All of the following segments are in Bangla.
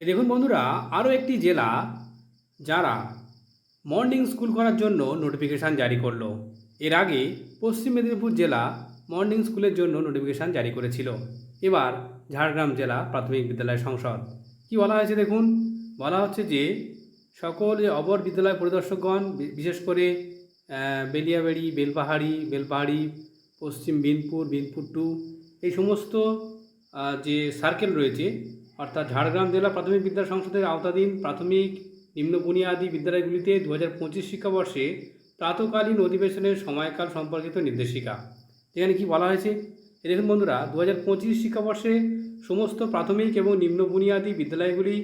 দেখুন বন্ধুরা আরও একটি জেলা যারা মর্নিং স্কুল করার জন্য নোটিফিকেশান জারি করল। এর আগে পশ্চিম মেদিনীপুর জেলা মর্নিং স্কুলের জন্য নোটিফিকেশান জারি করেছিল। এবার ঝাড়গ্রাম জেলা প্রাথমিক বিদ্যালয় সংসদ। কি বলা হয়েছে দেখুন? বলা হচ্ছে যে, সকল যে অবর বিদ্যালয় পরিদর্শকগণ বিশেষ করে বেলিয়াবেড়ি, বেলপাহাড়ি বেলপাহাড়ি, পশ্চিম বিনপুর বিনপুর টু এই সমস্ত যে সার্কেল রয়েছে অর্থাৎ ঝাড়গ্রাম জেলা প্রাথমিক বিদ্যালয় সংসদের আওতাধীন প্রাথমিক নিম্ন বুনিয়াদী বিদ্যালয়গুলিতে দু হাজার পঁচিশ শিক্ষাবর্ষে প্রাতকালীন অধিবেশনের সময়কাল সম্পর্কিত নির্দেশিকা। যেখানে কি বলা হয়েছে? দেখুন বন্ধুরা দু হাজার পঁচিশ শিক্ষাবর্ষে সমস্ত প্রাথমিক এবং নিম্ন বুনিয়াদী বিদ্যালয়গুলি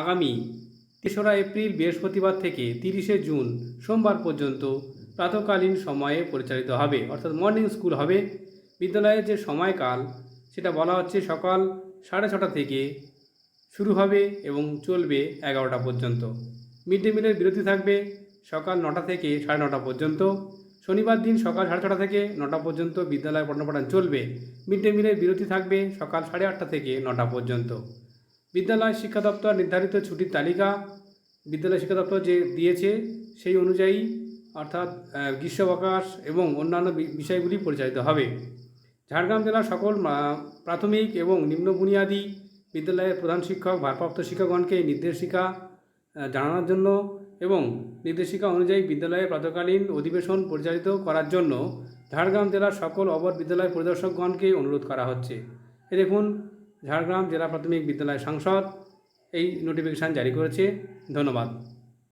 আগামী তেসরা এপ্রিল বৃহস্পতিবার থেকে তিরিশে জুন সোমবার পর্যন্ত প্রাতকালীন সময়ে পরিচালিত হবে। অর্থাৎ মর্নিং স্কুল হবে। বিদ্যালয়ের যে সময়কাল, সেটা বলা হচ্ছে সকাল সাড়ে ছটা থেকে শুরু হবে এবং চলবে এগারোটা পর্যন্ত। মিড ডে মিলের বিরতি থাকবে সকাল নটা থেকে সাড়ে নটা পর্যন্ত। শনিবার দিন সকাল সাড়ে ছটা থেকে নটা পর্যন্ত বিদ্যালয় পঠনপাঠন চলবে। মিড ডে মিলের বিরতি থাকবে সকাল সাড়ে আটটা থেকে নটা পর্যন্ত। বিদ্যালয় শিক্ষা দপ্তর নির্ধারিত ছুটির তালিকা। বিদ্যালয় শিক্ষা দপ্তর যে দিয়েছে সেই অনুযায়ী অর্থাৎ গ্রীষ্মাবকাশ এবং অন্যান্য বিষয়গুলি পরিচালিত হবে। ঝাড়গ্রাম জেলার সকল প্রাথমিক এবং নিম্ন বুনিয়াদী বিদ্যালয়ের প্রধান শিক্ষক, ভারপ্রাপ্ত শিক্ষকগণকে নির্দেশিকা জানানোর জন্য এবং নির্দেশিকা অনুযায়ী বিদ্যালয়ে প্রাতকালীন অধিবেশন পরিচালিত করার জন্য ঝাড়গ্রাম জেলার সকল অবর বিদ্যালয় পরিদর্শকগণকে অনুরোধ করা হচ্ছে। এ দেখুন, ঝাড়গ্রাম জেলা প্রাথমিক বিদ্যালয় সাংসদ এই নোটিফিকেশান জারি করেছে। ধন্যবাদ।